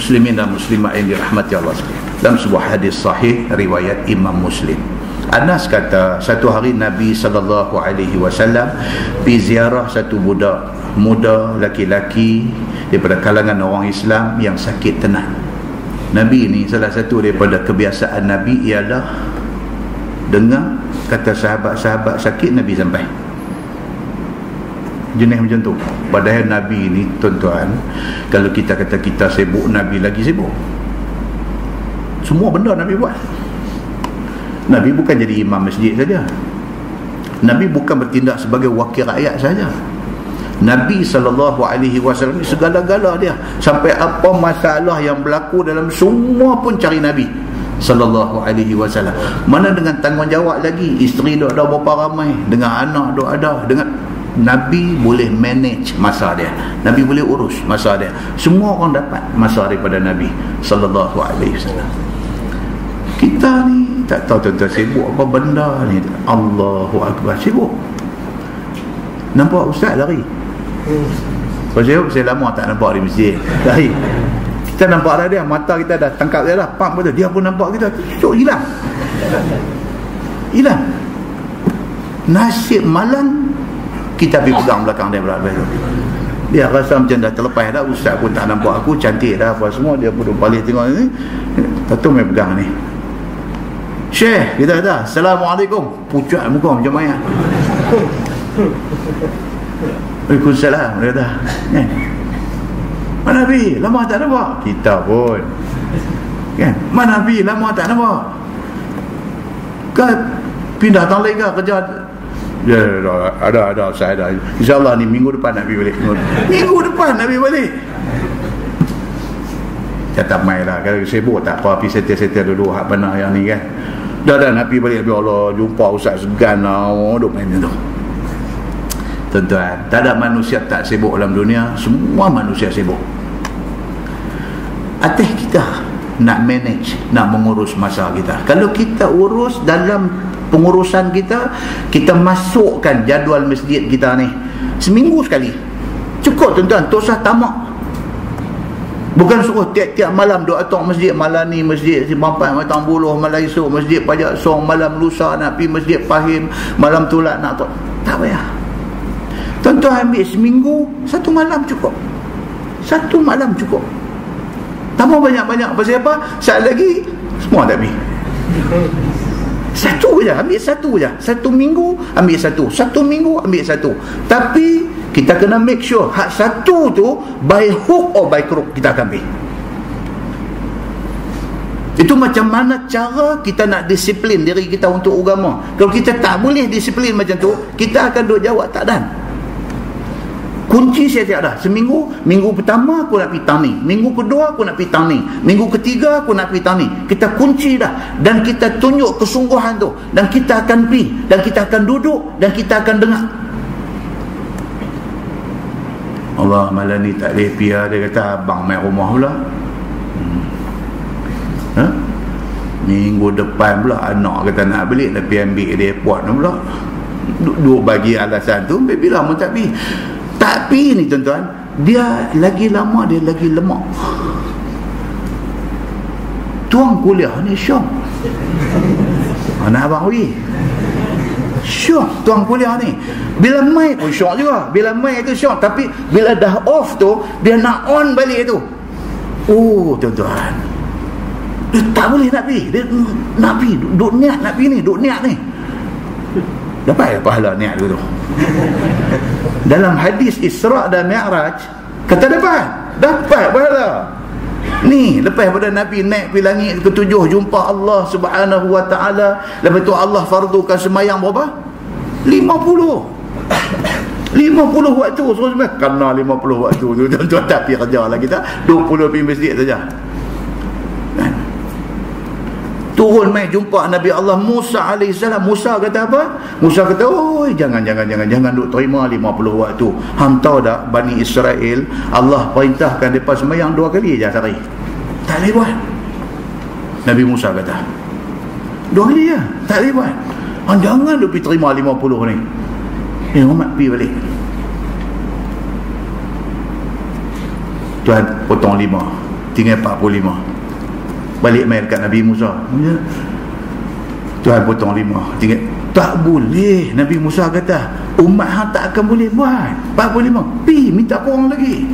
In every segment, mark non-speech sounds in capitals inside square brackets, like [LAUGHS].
muslimin dan muslimat yang dirahmati Allah sekalian dalam sebuah hadis sahih riwayat Imam Muslim Anas kata satu hari Nabi sallallahu alaihi wasallam pergi ziarah satu budak muda laki-laki daripada kalangan orang Islam yang sakit tenat. Nabi ni salah satu daripada kebiasaan Nabi ialah dengar kata sahabat-sahabat sakit Nabi sampai. Jenis macam tu. Padahal Nabi ni tuan-tuan, kalau kita kata kita sibuk, Nabi lagi sibuk. Semua benda Nabi buat. Nabi bukan jadi imam masjid saja. Nabi bukan bertindak sebagai wakil rakyat saja. Nabi SAW segala-gala dia sampai apa masalah yang berlaku dalam semua pun cari Nabi sallallahu alaihi wasallam. Mana dengan tanggungjawab lagi isteri dok ada berapa ramai, dengan anak dok ada, dengan Nabi boleh manage masa dia. Nabi boleh urus masa dia. Semua orang dapat masa daripada Nabi sallallahu alaihi wasallam. Kita ni tak tahu tuan-tuan sibuk apa benda ni Allahu Akbar sibuk nampak ustaz lari hmm. saya, saya lama tak nampak di masjid lari kita nampak dah dia mata kita dah tangkap dia dah pump betul dia pun nampak kita cuk hilang hilang nasib malam kita pergi pegang belakang dia berapa tu dia rasa macam dah terlepas dah ustaz pun tak nampak aku cantik dah apa semua dia pun balik tengok ni. Tentu main pegang ni. Syekh kita kata Assalamualaikum. Pucat muka macam mayat. Waalaikumsalam Dia kata. Eh. Mana Nabi Lama tak nampak. Kita pun. Kan? Mana Nabi Lama tak nampak. Kan Pindah tali ke? Kerja Ya, ada, ada, saya ada. InsyaAllah ni minggu depan Nabi balik. Minggu depan Nabi balik. Saya tak main lah. Kalau sibuk tak apa. Pergi setel-setel dulu. Hak benar yang ni kan. Dah dah Nabi balik Nabi Allah jumpa Ustaz segan lah oh, duk main tu tuan-tuan tak ada manusia tak sibuk dalam dunia semua manusia sibuk atas kita nak manage nak mengurus masa kita kalau kita urus dalam pengurusan kita kita masukkan jadual masjid kita ni seminggu sekali cukup tuan-tuan tak usah tamak Bukan suruh tiap-tiap malam doa tok masjid malam ni masjid si Bampai Matang Buluh malam esok masjid Pajak Song malam lusa nak pergi masjid Pahim malam tulat nak tok. Tak payah. Tuan-tuan ambil seminggu satu malam cukup. Satu malam cukup. Tak mau banyak-banyak pasal apa? Saat lagi semua tak pergi. Satu je, ambil satu je. Satu minggu ambil satu. Satu minggu ambil satu. Tapi kita kena make sure hak satu tu by hook or by crook kita akan ambil itu macam mana cara kita nak disiplin diri kita untuk agama kalau kita tak boleh disiplin macam tu kita akan duduk jawab tak dan kunci saya tiada. Seminggu minggu pertama aku nak pergi tani minggu kedua aku nak pergi tani minggu ketiga aku nak pergi tani kita kunci dah. Dan kita tunjuk kesungguhan tu. Dan kita akan pergi. Dan kita akan duduk. Dan kita akan dengar. Allah malam ni tak boleh pia dia kata abang main rumah pula. Hmm. ha? minggu depan pula anak kata nak beli tapi ambil dia airport pula. Dua bagi alasan tu bila pun tak pergi tapi ni tuan-tuan dia lagi lama dia lagi lemak. Tuang kuliah ni syok. Anak abang wih syok tuang kuliah ni. Bila mai pun syok juga. Bila mai itu syok. Tapi bila dah off tu dia nak on balik tu. Oh tuan-tuan. Dia tak boleh nak pergi. Dia nak pergi. Duk niat nak pergi ni. Duk niat ni dapat ya pahala niat tu dalam hadis Isra' dan Mi'raj kata dapat dapat pahala Ni lepas pada Nabi naik pergi langit ketujuh jumpa Allah Subhanahu wa taala, lepas tu Allah fardukan semayang berapa? 50. 50 waktu suruh sembahyang. Kena 50 waktu tu tuan-tuan tak pergi kerja lah kita. 20 pergi masjid saja. Turun mai jumpa Nabi Allah Musa AS Musa kata apa? Musa kata oh jangan jangan jangan jangan duk terima 50 waktu Hang tahu tak Bani Israel. Allah perintahkan mereka semayang dua kali je sehari. Tak boleh buat. Nabi Musa kata Dua kali je? Tak boleh buat. Hang jangan duk pergi terima 50 ni. Eh umat pergi balik. Tuhan potong lima. Tinggal 45 balik main dekat Nabi Musa. Tuhan potong lima tinggal tak boleh Nabi Musa kata. Umat hang tak akan boleh buat. 45 pi minta korang lagi.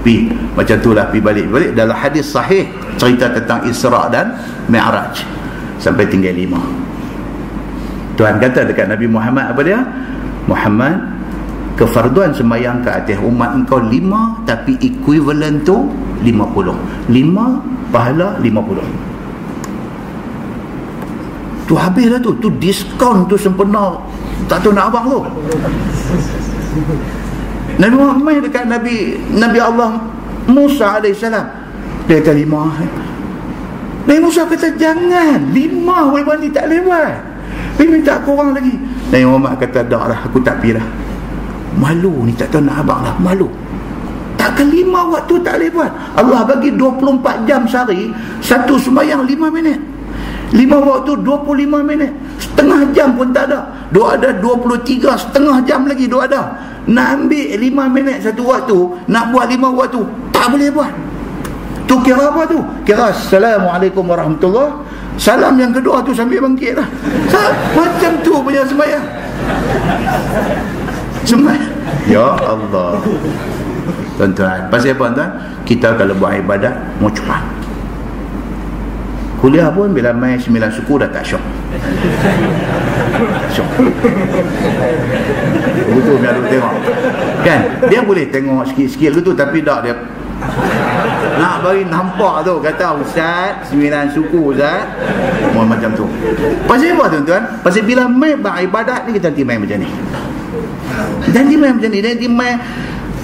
Pi macam itulah pi balik. Balik dalam hadis sahih cerita tentang Isra dan Mi'raj. Sampai tinggal lima. Tuhan kata dekat Nabi Muhammad apa dia? Muhammad kefarduan sembahyang ke atas umat engkau lima tapi equivalent tu lima puluh. Lima pahala lima puluh. Tu habis lah tu. Tu diskaun tu sempena tak tahu nak abang tu. Nabi Muhammad dekat Nabi Nabi Allah Musa AS dia kata lima. Nabi Musa kata jangan. Lima boleh tak lewat dia minta korang lagi. Nabi Muhammad kata dah lah aku tak pergi lah. Malu ni tak tahu nak abang lah. Malu takkan lima waktu tak boleh buat. Allah bagi 24 jam sehari satu sembahyang lima minit. Lima waktu 25 minit. Setengah jam pun tak ada. Dua ada 23 setengah jam lagi dua ada. Nak ambil lima minit satu waktu nak buat lima waktu tak boleh buat. Tu kira apa tu? Kira Assalamualaikum warahmatullahi salam yang kedua tu sambil bangkit lah. Macam tu punya sembahyang. Sembahyang. Ya Allah tuan-tuan. Pasal apa tuan kita kalau buat ibadat mau cepat. Kuliah pun bila main sembilan suku dah tak syok. Syok. Betul biar duk tengok. Kan? Dia boleh tengok sikit-sikit tu tapi tak dia nak bagi nampak tu. Kata ustaz sembilan suku ustaz. Mau macam tu. Pasal apa tuan-tuan? Pasal bila main ibadat ni kita nanti main macam ni. Janji main macam ni Janji main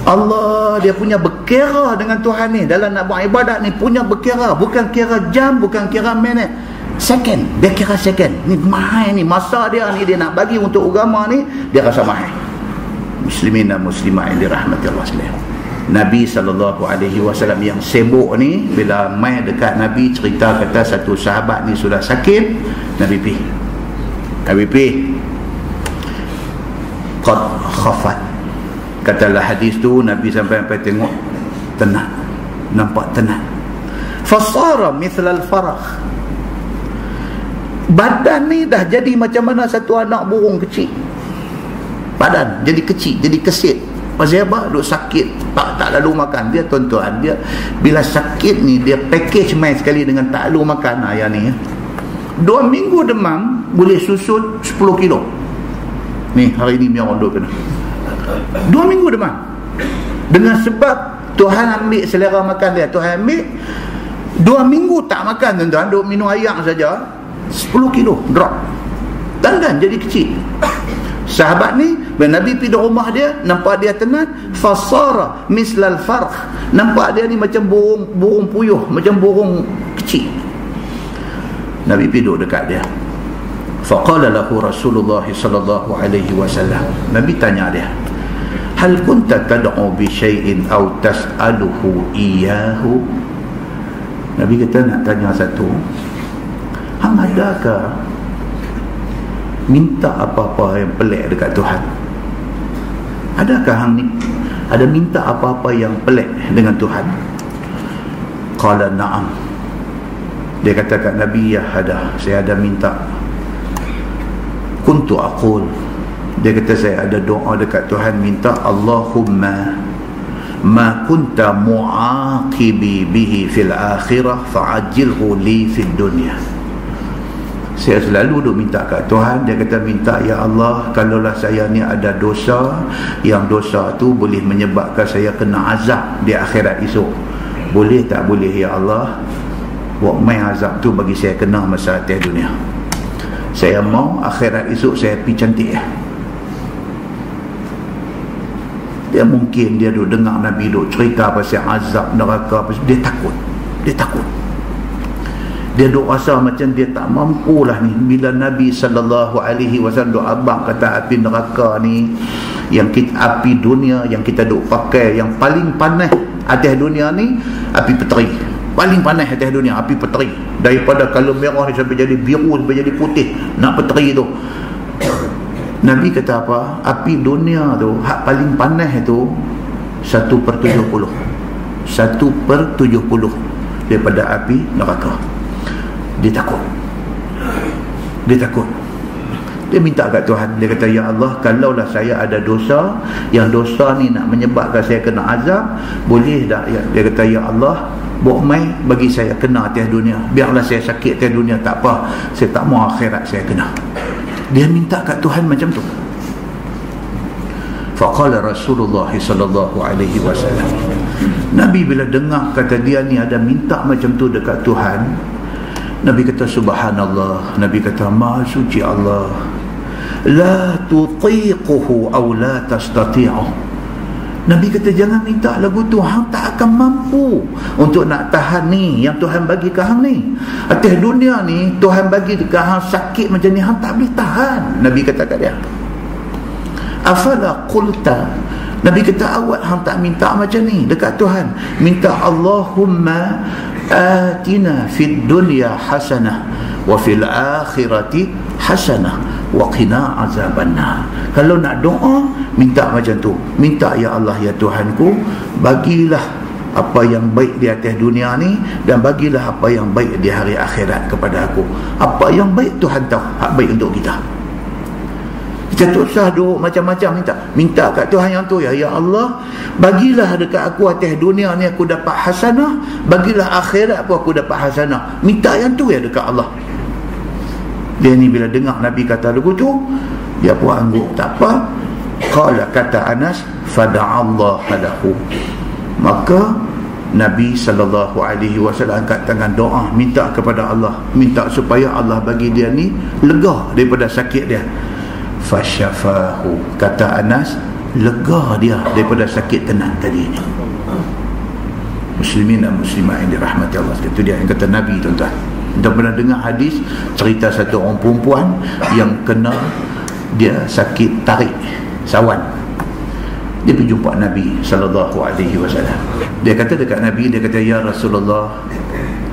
Allah dia punya berkira dengan Tuhan ni. Dalam nak buat ibadat ni Punya berkira. Bukan kira jam Bukan kira minit. Second. Dia kira second. Ni main ni. Masa dia ni Dia nak bagi untuk agama ni Dia rasa main. Muslimin dan muslimah yang dirahmati Allah SWT Nabi SAW yang sibuk ni Bila main dekat Nabi Cerita kata satu sahabat ni sudah sakit Nabi pergi Nabi pergi qad khafat katalah hadis tu Nabi sampai-sampai tengok tenang. Nampak tenang. Fasara mithlal farah. Badan ni dah jadi macam mana satu anak burung kecil? Badan jadi kecil jadi kesit. Pasal apa? Duk sakit. Tak tak lalu makan. Dia tuan-tuan dia bila sakit ni dia package main sekali dengan tak lalu makan. Ayah ni dua minggu demam boleh susun 10 kilo. Ni hari ni punya rondo kena dua minggu demam dengan sebab Tuhan ambil selera makan dia. Tuhan ambil dua minggu tak makan tuan-tuan. Duk minum air saja. 10 kilo drop. Dan dan jadi kecil. Sahabat ni bila Nabi pergi rumah dia nampak dia tenang fasara mislal farq. Nampak dia ni macam burung burung puyuh macam burung kecil. Nabi pergi duduk dekat dia. Faqala lahu rasulullah sallallahu alaihi wasallam. Nabi tanya dia hal kunta tad'u bi syai'in aw tas'aluhu iyyahu? Nabi kata nak tanya satu. Hang adakah minta apa-apa yang pelik dekat Tuhan? Adakah hang ni? Ada minta apa-apa yang pelik dengan Tuhan? Qala na'am. Dia kata kat nabi ya ada saya ada minta. Kuntu aqul dia kata saya ada doa dekat Tuhan minta Allahumma ma kunta muaqibi bihi fil akhirah fa'ajilhu li fid dunya. Saya selalu duk minta kat Tuhan. Dia kata minta ya Allah kalaulah saya ni ada dosa yang dosa tu boleh menyebabkan saya kena azab di akhirat esok. Boleh tak boleh ya Allah? Buat main azab tu bagi saya kena masa atas dunia. Saya mau akhirat esok saya pergi cantik. ya. Dia mungkin dia duduk dengar Nabi duduk cerita pasal azab neraka pasal dia takut. Dia takut. Dia duk rasa macam dia tak mampu lah ni. Bila Nabi sallallahu alaihi wasallam duk abang kata api neraka ni yang kita api dunia yang kita duk pakai yang paling panas atas dunia ni api peteri. Paling panas atas dunia api peteri. Daripada kalau merah ni sampai jadi biru sampai jadi putih. Nak peteri tu Nabi kata apa? Api dunia tu hak paling panas tu 1 per 70 1 per 70 daripada api neraka. Dia takut. Dia takut. Dia minta kat Tuhan. Dia kata ya Allah kalaulah saya ada dosa yang dosa ni nak menyebabkan saya kena azab boleh tak? Ya, dia kata ya Allah buat mai bagi saya kena atas dunia. Biarlah saya sakit atas dunia tak apa. Saya tak mau akhirat saya kena dia minta kat Tuhan macam tu. Faqala Rasulullah sallallahu alaihi wasallam. Nabi bila dengar kata dia ni ada minta macam tu dekat Tuhan Nabi kata subhanallah. Nabi kata maha suci Allah. La tutiquhu aw la tastati'u Nabi kata jangan minta lagu tu hang tak akan mampu untuk nak tahan ni yang Tuhan bagi ke hang ni. Atas dunia ni Tuhan bagi ke hang sakit macam ni hang tak boleh tahan. Nabi kata kat dia. Afala qulta Nabi kata awak hang tak minta macam ni dekat Tuhan. Minta Allahumma atina fid dunya hasanah wa fil akhirati hasanah wa qina azabannar. Kalau nak doa minta macam tu. Minta ya Allah ya Tuhanku bagilah apa yang baik di atas dunia ni dan bagilah apa yang baik di hari akhirat kepada aku. Apa yang baik Tuhan tahu. Hak baik untuk kita. Kita tak usah duk macam-macam minta. Minta kat Tuhan yang tu ya ya Allah bagilah dekat aku atas dunia ni aku dapat hasanah bagilah akhirat pun aku dapat hasanah. Minta yang tu ya dekat Allah dia ni bila dengar Nabi kata lagu tu dia pun angguk tak apa Qala kata Anas fada'allah lahu. Maka Nabi sallallahu alaihi wasallam angkat tangan doa minta kepada Allah, minta supaya Allah bagi dia ni lega daripada sakit dia. Fasyafahu kata Anas lega dia daripada sakit tenang tadi ni. Muslimin dan muslimat yang dirahmati Allah Itu dia yang kata Nabi tuan-tuan Kita pernah dengar hadis Cerita satu orang perempuan Yang kena Dia sakit tarik sawan. Dia pergi jumpa Nabi sallallahu alaihi wasallam. Dia kata dekat Nabi dia kata ya Rasulullah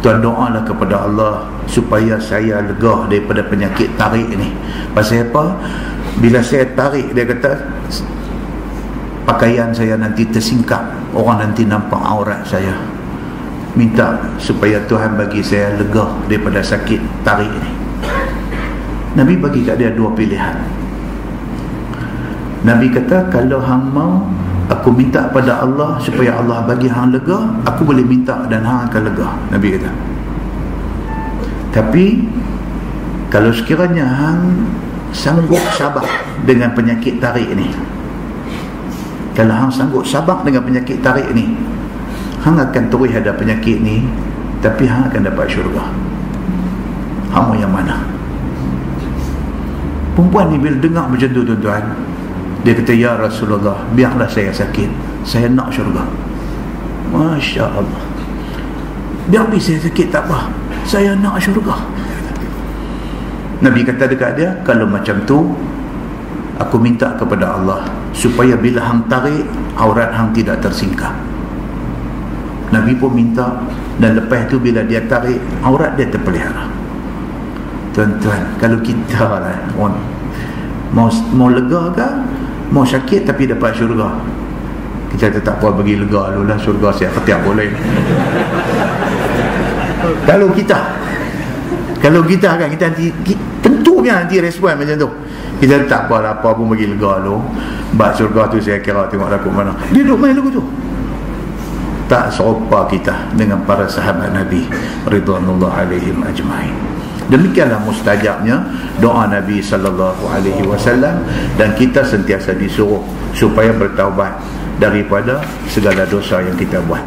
tuan doalah kepada Allah supaya saya lega daripada penyakit tarik ni. Pasal apa? Bila saya tarik dia kata pakaian saya nanti tersingkap. Orang nanti nampak aurat saya minta supaya Tuhan bagi saya lega daripada sakit tarik ni Nabi bagi kat dia dua pilihan. Nabi kata kalau hang mau aku minta pada Allah supaya Allah bagi hang lega aku boleh minta dan hang akan lega Nabi kata. Tapi kalau sekiranya hang sanggup sabar dengan penyakit tarik ni kalau hang sanggup sabar dengan penyakit tarik ni hang akan terus ada penyakit ni tapi hang akan dapat syurga. Hang yang mana? Perempuan ni bila dengar macam tu tuan-tuan dia kata ya Rasulullah biarlah saya sakit. Saya nak syurga. Masya Allah. Biar saya sakit tak apa. Saya nak syurga. Nabi kata dekat dia kalau macam tu aku minta kepada Allah supaya bila hang tarik aurat hang tidak tersingkap Nabi pun minta dan lepas tu bila dia tarik aurat dia terpelihara. Tuan-tuan kalau kita lah mau, mau lega ke? Mau sakit tapi dapat syurga. Kita tetap apa bagi lega dulu lah syurga siap ketiak boleh. [LAUGHS] Kalau kita kalau kita kan kita nanti tentunya nanti respon macam tu. Kita tak apa lah apa pun bagi lega dulu. Bak syurga tu saya kira tengok laku mana. Dia duduk main lagu tu tak serupa kita dengan para sahabat Nabi Ridwanullah alaihim ajma'in Demikianlah mustajabnya doa Nabi sallallahu alaihi wasallam dan kita sentiasa disuruh supaya bertaubat daripada segala dosa yang kita buat.